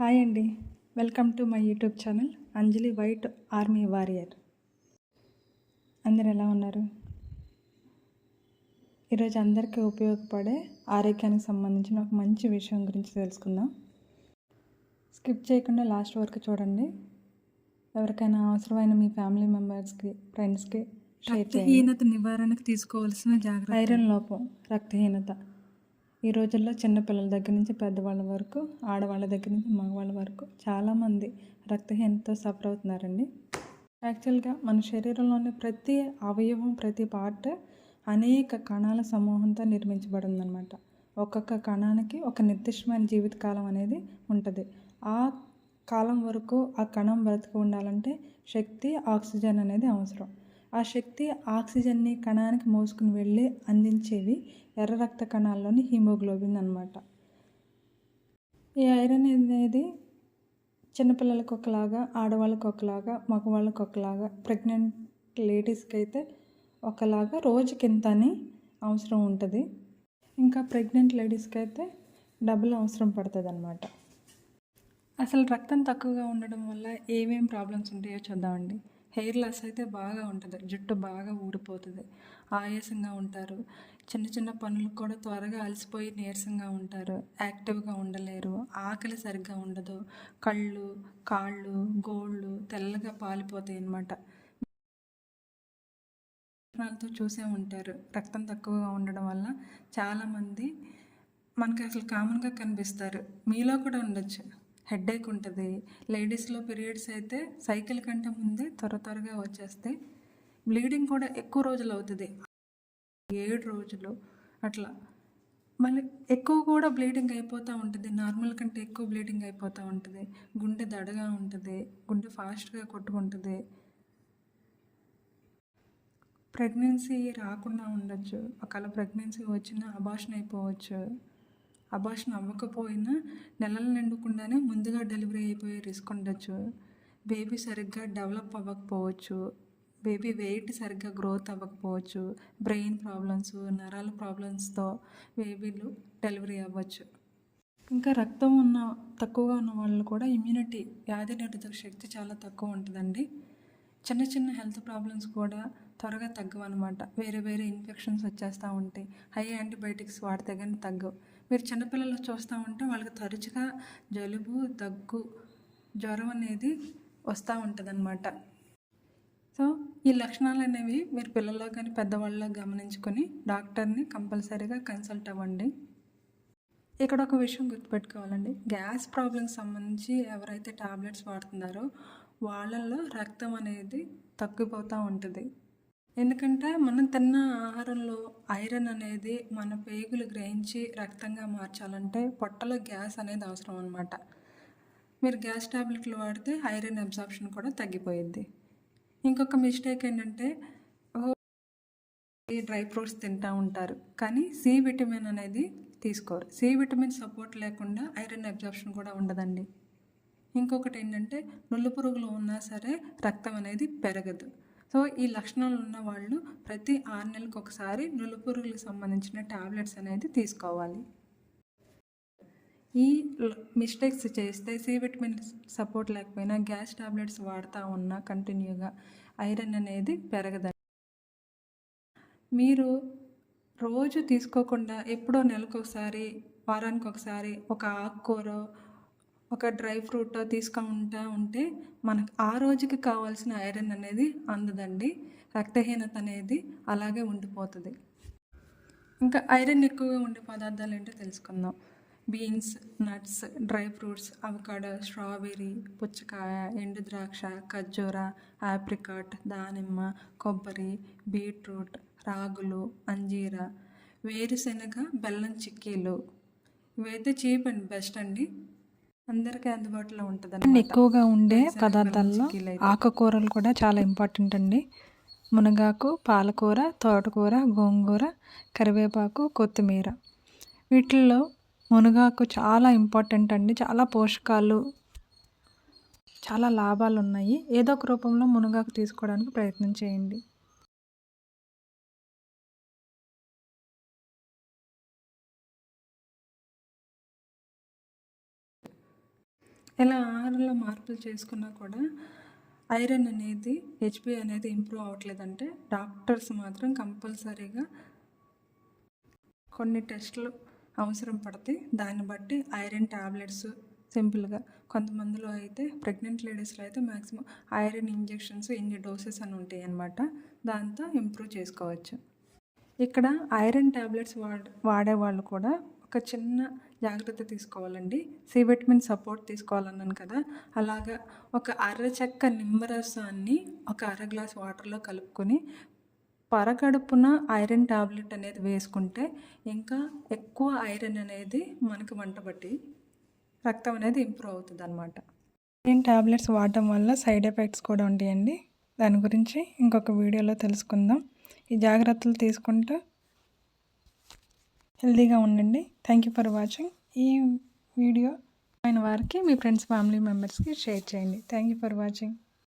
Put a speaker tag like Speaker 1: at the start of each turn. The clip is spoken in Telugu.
Speaker 1: హాయ్ అండి. Welcome to my YouTube channel Anjali white army warrior. అందరు ఎలా ఉన్నారు? ఈరోజు అందరికీ ఉపయోగపడే ఆరోగ్యానికి సంబంధించిన ఒక మంచి విషయం గురించి తెలుసుకుందాం. స్కిప్ చేయకుండా లాస్ట్ వరకు చూడండి. ఎవరికైనా అవసరమైన మీ ఫ్యామిలీ మెంబర్స్కి ఫ్రెండ్స్కి
Speaker 2: రక్తహీనత నివారణకు తీసుకోవాల్సిన జాగ్రత్త
Speaker 1: ఐరన్ లోపం రక్తహీనత. ఈ రోజుల్లో చిన్నపిల్లల దగ్గర నుంచి పెద్దవాళ్ళ వరకు ఆడవాళ్ళ దగ్గర నుంచి మగవాళ్ళ వరకు చాలామంది రక్తహీనతతో సఫర్ అవుతున్నారండి. యాక్చువల్గా మన శరీరంలోని ప్రతి అవయవం ప్రతి పార్ట్ అనేక కణాల సమూహంతో నిర్మించబడిందనమాట ఒక్కొక్క కణానికి ఒక నిర్దిష్టమైన జీవితకాలం అనేది ఉంటుంది. ఆ కాలం వరకు ఆ కణం బ్రతికి ఉండాలంటే శక్తి ఆక్సిజన్ అనేది అవసరం. ఆ శక్తి ఆక్సిజన్ని కణానికి మోసుకుని వెళ్ళి అందించేవి ఎర్ర రక్త కణాల్లోని హీమోగ్లోబిన్ అనమాట ఈ ఐరన్ అనేది చిన్నపిల్లలకు ఒకలాగా ఆడవాళ్ళకి ఒకలాగా మగవాళ్ళకి ఒకలాగా ప్రెగ్నెంట్ లేడీస్కి అయితే ఒకలాగా రోజుకి ఇంత అని అవసరం ఉంటుంది. ఇంకా ప్రెగ్నెంట్ లేడీస్కి అయితే డబుల్ అవసరం పడుతుంది అనమాట అసలు రక్తం తక్కువగా ఉండడం వల్ల ఏమేం ప్రాబ్లమ్స్ ఉంటాయో చూద్దామండి. హెయిర్ లాస్ అయితే బాగా ఉంటుంది. జుట్టు బాగా ఊడిపోతుంది. ఆయాసంగా ఉంటారు. చిన్న చిన్న పనులకు కూడా త్వరగా అలసిపోయి నీరసంగా ఉంటారు. యాక్టివ్గా ఉండలేరు. ఆకలి సరిగ్గా ఉండదు. కళ్ళు కాళ్ళు గోళ్ళు తెల్లగా పాలిపోతాయి అన్నమాట. లక్షణాలతో చూసే ఉంటారు. రక్తం తక్కువగా ఉండడం వల్ల చాలామంది మనకి అసలు కామన్గా కనిపిస్తారు. మీలో కూడా ఉండొచ్చు. హెడేక్ ఉంటుంది. లేడీస్లో పీరియడ్స్ అయితే సైకిల్ కంటే ముందే త్వర త్వరగా వచ్చేస్తే బ్లీడింగ్ కూడా ఎక్కువ రోజులు అవుతుంది. ఏడు రోజులు అట్లా. మళ్ళీ ఎక్కువ కూడా బ్లీడింగ్ అయిపోతూ ఉంటుంది. నార్మల్ కంటే ఎక్కువ బ్లీడింగ్ అయిపోతూ ఉంటుంది. గుండె దడగా ఉంటుంది. గుండె ఫాస్ట్గా కొట్టుకుంటుంది. ప్రెగ్నెన్సీ రాకుండా ఉండొచ్చు. ఒకవేళ ప్రెగ్నెన్సీ వచ్చినా అబాషన్ అయిపోవచ్చు. అబాషన్ అవ్వకపోయినా నెలలు నిండకుండానే ముందుగా డెలివరీ అయిపోయే రిస్క్ ఉండొచ్చు. బేబీ సరిగ్గా డెవలప్ అవ్వకపోవచ్చు. బేబీ వెయిట్ సరిగ్గా గ్రోత్ అవ్వకపోవచ్చు. బ్రెయిన్ ప్రాబ్లమ్స్ నరాల ప్రాబ్లమ్స్తో బేబీలు డెలివరీ అవ్వచ్చు. ఇంకా రక్తం ఉన్న తక్కువగా ఉన్న వాళ్ళు కూడా ఇమ్యూనిటీ వ్యాధి నిరోధక శక్తి చాలా తక్కువ ఉంటుందండి. చిన్న చిన్న హెల్త్ ప్రాబ్లమ్స్ కూడా త్వరగా తగ్గవు అనమాట వేరే వేరే ఇన్ఫెక్షన్స్ వచ్చేస్తూ ఉంటాయి హై యాంటీబయాటిక్స్ వాడితే కానీ తగ్గవు. మీరు చిన్నపిల్లలు చూస్తూ ఉంటే వాళ్ళకి తరచుగా జలుబు దగ్గు జ్వరం అనేది వస్తూ ఉంటుంది అనమాట సో ఈ లక్షణాలు అనేవి మీరు పిల్లల్లో కానీ పెద్దవాళ్ళలో గమనించుకొని డాక్టర్ని కంపల్సరీగా కన్సల్ట్ అవ్వండి. ఇక్కడ ఒక విషయం గుర్తుపెట్టుకోవాలండి. గ్యాస్ ప్రాబ్లమ్కి సంబంధించి ఎవరైతే టాబ్లెట్స్ వాడుతున్నారో వాళ్ళల్లో రక్తం అనేది తగ్గిపోతూ ఉంటుంది. ఎందుకంటే మనం తిన్న ఆహారంలో ఐరన్ అనేది మన పేగులు గ్రహించి రక్తంగా మార్చాలంటే పొట్టలో గ్యాస్ అనేది అవసరం అనమాట మీరు గ్యాస్ టాబ్లెట్లు వాడితే ఐరన్ అబ్జార్ప్షన్ కూడా తగ్గిపోయింది ఇంకొక మిస్టేక్ ఏంటంటే ఈ డ్రై ఫ్రూట్స్ తింటూ ఉంటారు. కానీ సి విటమిన్ అనేది తీసుకోరు. సి విటమిన్ సపోర్ట్ లేకుండా ఐరన్ అబ్జార్ప్షన్ కూడా ఉండదండి. ఇంకొకటి ఏంటంటే నుళ్ళు పురుగులు ఉన్నా సరే రక్తం అనేది పెరగదు. సో ఈ లక్షణాలు ఉన్న వాళ్ళు ప్రతి ఆరు నెలలకు ఒకసారి నుళ్ళు పురుగులకు సంబంధించిన ట్యాబ్లెట్స్ అనేది తీసుకోవాలి. ఈ మిస్టేక్స్ చేస్తే సి విటమిన్ సపోర్ట్ లేకపోయినా గ్యాస్ ట్యాబ్లెట్స్ వాడుతూ ఉన్నా కంటిన్యూగా ఐరన్ అనేది పెరగదండి. మీరు రోజు తీసుకోకుండా ఎప్పుడో నెలకు ఒకసారి వారానికి ఒకసారి ఒక ఆకుకూర ఒక డ్రై ఫ్రూట్ తీసుకుంటా ఉంటే మనకు ఆ రోజుకి కావాల్సిన ఐరన్ అనేది అందదండి. రక్తహీనత అనేది అలాగే ఉండిపోతుంది. ఇంకా ఐరన్ ఎక్కువగా ఉండే పదార్థాలు ఏంటో తెలుసుకుందాం. Beans nuts dry fruits avocado strawberry పుచ్చకాయ ఎండు ద్రాక్ష ఖర్జూర ఆప్రికాట్ దానిమ్మ కొబ్బరి బీట్రూట్ రాగులు అంజీర వేరుశెనగ బెల్లం చిక్కీలు. ఇవైతే చీప్ అండ్ బెస్ట్ అండి. అందరికీ అందుబాటులో ఉంటుంది
Speaker 2: ఎక్కువగా ఉండే పదార్థాల్లో ఆకుకూరలు కూడా చాలా ఇంపార్టెంట్ అండి. మునగాకు పాలకూర తోటకూర గోంగూర కరివేపాకు కొత్తిమీర. వీటిల్లో మునగాకు చాలా ఇంపార్టెంట్ అండి. చాలా పోషకాలు చాలా లాభాలు ఉన్నాయి ఏదో ఒక రూపంలో మునగాకు తీసుకోవడానికి ప్రయత్నం చేయండి.
Speaker 1: ఇలా ఆహారంలో మార్పులు చేసుకున్నా కూడా ఐరన్ అనేది హెచ్పి అనేది ఇంప్రూవ్ అవ్వట్లేదంటే డాక్టర్స్ మాత్రం కంపల్సరీగా కొన్ని టెస్టులు అవసరం పడతాయి దాన్ని బట్టి ఐరన్ ట్యాబ్లెట్స్ సింపుల్గా. కొంతమందిలో అయితే ప్రెగ్నెంట్ లేడీస్లో అయితే మ్యాక్సిమం ఐరన్ ఇంజెక్షన్స్ ఇన్ని డోసెస్ అని ఉంటాయి అన్నమాట. దాంతో ఇంప్రూవ్ చేసుకోవచ్చు. ఇక్కడ ఐరన్ ట్యాబ్లెట్స్ వాడ వాడే వాళ్ళు కూడా ఒక చిన్న జాగ్రత్త తీసుకోవాలండి. సి విటమిన్ సపోర్ట్ తీసుకోవాలన్నాను కదా. అలాగా ఒక అర చెక్క నిమ్మరసాన్ని ఒక అర గ్లాస్ వాటర్లో కలుపుకొని పరగడుపున ఐరన్ టాబ్లెట్ అనేది వేసుకుంటే ఇంకా ఎక్కువ ఐరన్ అనేది మనకు వంటబట్టి రక్తం అనేది ఇంప్రూవ్ అవుతుంది అనమాట
Speaker 2: ఐరన్ టాబ్లెట్స్ వాడటం వల్ల సైడ్ ఎఫెక్ట్స్ కూడా ఉంటాయండి. దాని గురించి ఇంకొక వీడియోలో తెలుసుకుందాం. ఈ జాగ్రత్తలు తీసుకుంటూ హెల్తీగా ఉండండి. థ్యాంక్ యూ ఫర్ వాచింగ్ ఈ వీడియో అయిన వారికి మీ ఫ్రెండ్స్ ఫ్యామిలీ మెంబర్స్కి షేర్ చేయండి. Thank you for watching